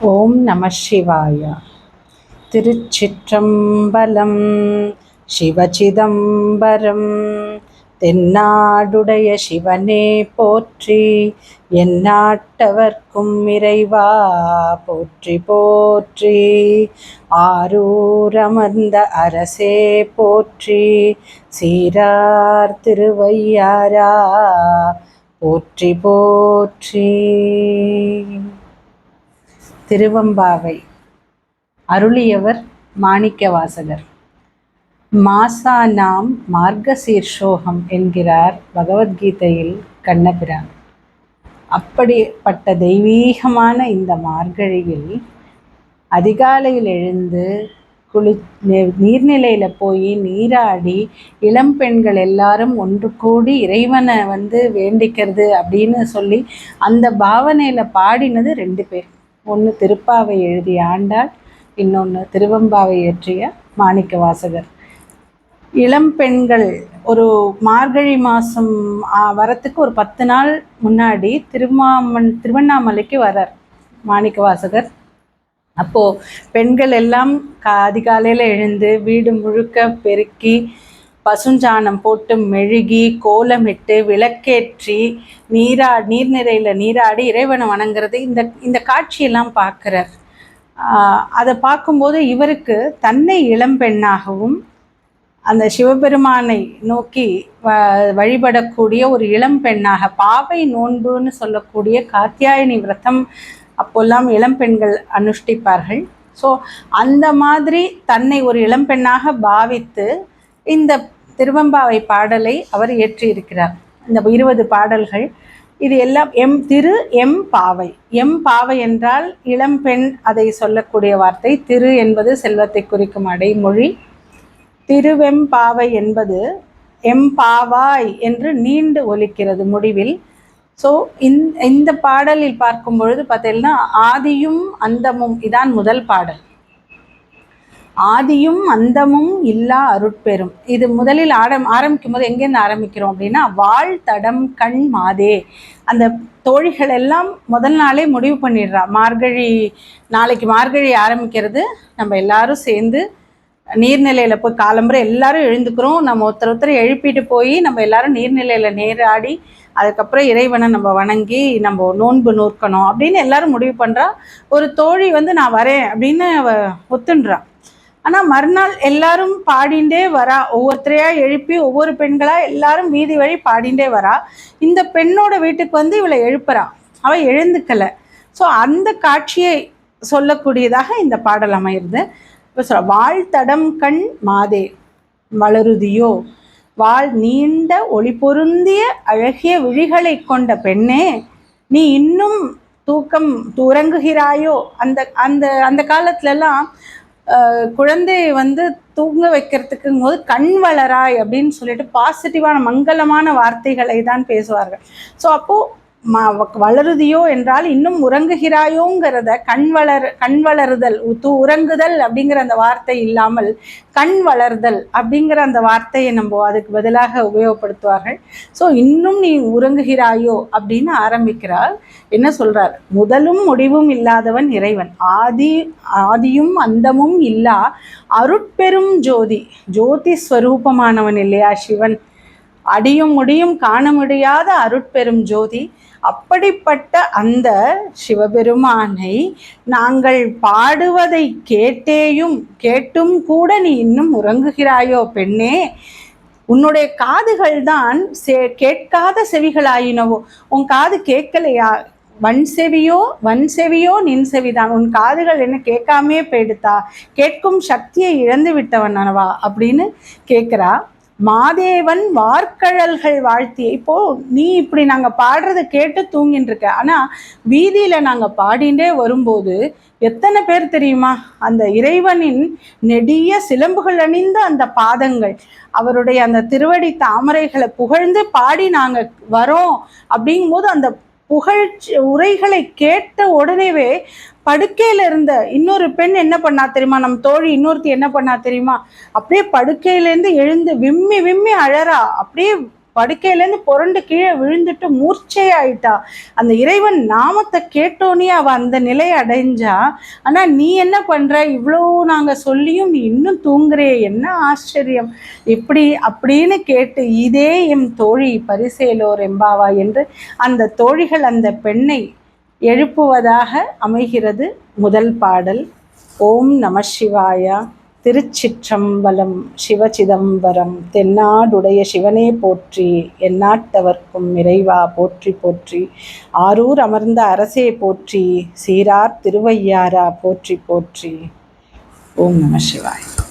ஓம் நம சிவாய. திருச்சிற்றம்பலம் சிவச்சிதம்பரம் தென்னாடுடைய சிவனே போற்றி எந்நாட்டவர்க்கும் இறைவா போற்றி போற்றி. ஆரூரமர்ந்த அரசே போற்றி சீரார் திருவையாரா போற்றி போற்றி. திருவம்பாவை அருளியவர் மாணிக்கவாசகர். மாசானாம் மார்க்கசீர்ஷோகம் என்கிறார் பகவத்கீதையில் கண்ணபிரான். அப்படிப்பட்ட தெய்வீகமான இந்த மார்கழியில் அதிகாலையில் எழுந்து குளி நீர்நிலையில் போய் நீராடி இளம் பெண்கள் எல்லாரும் ஒன்று கூடி இறைவனை வந்து வேண்டிக்கிறது அப்படின்னு சொல்லி அந்த பாவனையில் பாடினது ரெண்டு பேர். ஒன்று திருப்பாவை எழுதிய ஆண்டாள் இன்னொன்று திருவம்பாவை இயற்றிய மாணிக்க வாசகர் இளம் பெண்கள் ஒரு மார்கழி மாதம் வரத்துக்கு ஒரு பத்து நாள் முன்னாடி திருமாமன் திருவண்ணாமலைக்கு வரார் மாணிக்க வாசகர் அப்போது பெண்கள் எல்லாம் கா அதிகாலையில் எழுந்து வீடு முழுக்க பெருக்கி பசுஞ்சாணம் போட்டு மெழுகி கோலமிட்டு விளக்கேற்றி நீரா நீர்நிறையில் நீராடி இறைவனை வணங்குறது இந்த இந்த காட்சியெல்லாம் பார்க்குறார். அதை பார்க்கும்போது இவருக்கு தன்னை இளம்பெண்ணாகவும் அந்த சிவபெருமானை நோக்கி வ வழிபடக்கூடிய ஒரு இளம்பெண்ணாக பாவை நோன்புன்னு சொல்லக்கூடிய காத்தியாயனி விரதம் அப்போல்லாம் இளம்பெண்கள் அனுஷ்டிப்பார்கள். ஸோ அந்த மாதிரி தன்னை ஒரு இளம்பெண்ணாக பாவித்து இந்த திருவம்பாவை பாடலை அவர் இயற்றியிருக்கிறார். இந்த இருபது பாடல்கள் இது எல்லாம் எம் திரு எம் பாவை. எம் பாவை என்றால் இளம்பெண் அதை சொல்லக்கூடிய வார்த்தை. திரு என்பது செல்வத்தை குறிக்கும் அடைமொழி. திருவெம்பாவை என்பது எம் பாவாய் என்று நீண்டு ஒலிக்கிறது முடிவில். ஸோ இந்த பாடலில் பார்க்கும் பொழுது பார்த்தீங்கன்னா ஆதியும் அந்தமும் இதான் முதல் பாடல். ஆதியும் அந்தமும் இல்லா அருட்பெரும். இது முதலில் ஆரம் ஆரம்பிக்கும் போது எங்கேருந்து ஆரம்பிக்கிறோம் அப்படின்னா வாழ் தடம் கண் மாதே. அந்த தோழிகள் எல்லாம் முதல் நாளே முடிவு பண்ணிடுறா. மார்கழி நாளைக்கு மார்கழி ஆரம்பிக்கிறது. நம்ம எல்லாரும் சேர்ந்து நீர்நிலையில் போய் காலம்புரை எல்லாரும் எழுந்துக்கிறோம். நம்ம ஒருத்தர் ஒருத்தர் எழுப்பிட்டு போய் நம்ம எல்லாரும் நீர்நிலையில் நேராடி அதுக்கப்புறம் இறைவனை நம்ம வணங்கி நம்ம நோன்பு நூற்கணும் அப்படின்னு எல்லாரும் முடிவு பண்ணுறா ஒரு தோழி வந்து நான் வரேன் அப்படின்னு ஒத்துன்றான் ஆனால் மறுநாள் எல்லாரும் பாடிண்டே வரா. ஒவ்வொருத்தரையா எழுப்பி ஒவ்வொரு பெண்களாக எல்லாரும் வீதி வழி பாடிண்டே வரா. இந்த பெண்ணோட வீட்டுக்கு வந்து இவளை எழுப்புறா. அவள் எழுந்துக்கலை. ஸோ அந்த காட்சியை சொல்லக்கூடியதாக இந்த பாடல் அமையிறது. இப்போ சொல்ல வாழ்த்தடம் கண் மாதே வளருதியோ? வாழ் நீண்ட ஒளி பொருந்திய அழகிய விழிகளை கொண்ட பெண்ணே நீ இன்னும் தூக்கம் உறங்குகிறாயோ அந்த அந்த அந்த காலத்துலலாம் குழந்தையை வந்து தூங்க வைக்கிறதுக்குங்கும் போது கண் வளராய் அப்படின்னு சொல்லிட்டு பாசிட்டிவான மங்களமான வார்த்தைகளை தான் பேசுவார்கள். ஸோ அப்போது ம வளருதியோ என்றால் இன்னும் உறங்குகிறாயோங்கிறத கண் வளர் கண் வளருதல் உத்து உறங்குதல் அப்படிங்கிற அந்த வார்த்தை இல்லாமல் கண் வளர்தல் அப்படிங்கிற அந்த வார்த்தையை நம்ம அதுக்கு பதிலாக உபயோகப்படுத்துவார்கள். ஸோ இன்னும் நீ உறங்குகிறாயோ அப்படின்னு ஆரம்பிக்கிறார். என்ன சொல்றார்? முதலும் முடிவும் இல்லாதவன் இறைவன். ஆதி ஆதியும் அந்தமும் இல்லா. அருட்பெரும் ஜோதி. ஜோதி ஸ்வரூபமானவன் இல்லையா சிவன்? அடியும் முடியும் காண முடியாத அருட்பெரும் ஜோதி. அப்படிப்பட்ட அந்த சிவபெருமானை நாங்கள் பாடுவதை கேட்டேயும் கேட்டும் கூட நீ இன்னும் உறங்குகிறாயோ பெண்ணே? உன்னுடைய காதுகள் தான் சே கேட்காத செவிகளாயினவோ? உன் காது கேட்கலையா? வன் செவியோ வன் செவியோ நின் செவிதான். உன் காதுகள் என்ன கேட்காமே போயிடுத்தா? கேட்கும் சக்தியை இழந்து விட்டவன் அனவா அப்படின்னு கேட்குறா. மாதேவன் வார்க்கழல்கள் வாழ்த்தியை இப்போ நீ இப்படி நாங்கள் பாடுறத கேட்டு தூங்கின்னு இருக்க ஆனால் வீதியில் நாங்கள் பாடிண்டே வரும்போது எத்தனை பேர் தெரியுமா? அந்த இறைவனின் நெடிய சிலம்புகள் அணிந்த அந்த பாதங்கள் அவருடைய அந்த திருவடி தாமரைகளை புகழ்ந்து பாடி நாங்கள் வரோம். அப்படிங்கும்போது அந்த புகழ்ச்சி உரைகளை கேட்ட உடனேவே படுக்கையில் இருந்த இன்னொரு பெண் என்ன பண்ணா தெரியுமா? நம்ம தோழி இன்னொருத்தி என்ன பண்ணா தெரியுமா? அப்படியே படுக்கையிலேருந்து எழுந்து விம்மி விம்மி அழறா. அப்படியே படுக்கையிலேருந்து புரண்டு கீழே விழுந்துட்டு மூர்ச்சையாயிட்டா. அந்த இறைவன் நாமத்தை கேட்டோன்னே அவள் அந்த நிலையை அடைஞ்சா ஆனால் நீ என்ன பண்ணுற இவ்வளோ நாங்கள் சொல்லியும் நீ இன்னும் தூங்குறே என்ன ஆச்சரியம்? இப்படி அப்படின்னு கேட்டு இதே எம் தோழி பரிசேலோர் எம்பாவா என்று அந்த தோழிகள் அந்த பெண்ணை எழுப்புவதாக அமைகிறது முதல் பாடல். ஓம் நம சிவாயா. திருச்சிற்றம்பலம் சிவச்சிதம்பரம் தென்னாடுடைய சிவனே போற்றி எந்நாட்டவர்க்கும் இறைவா போற்றி போற்றி. ஆரூர் அமர்ந்த அரசே போற்றி சீரார் திருவையாரா போற்றி போற்றி. ஓம் நம சிவாய்.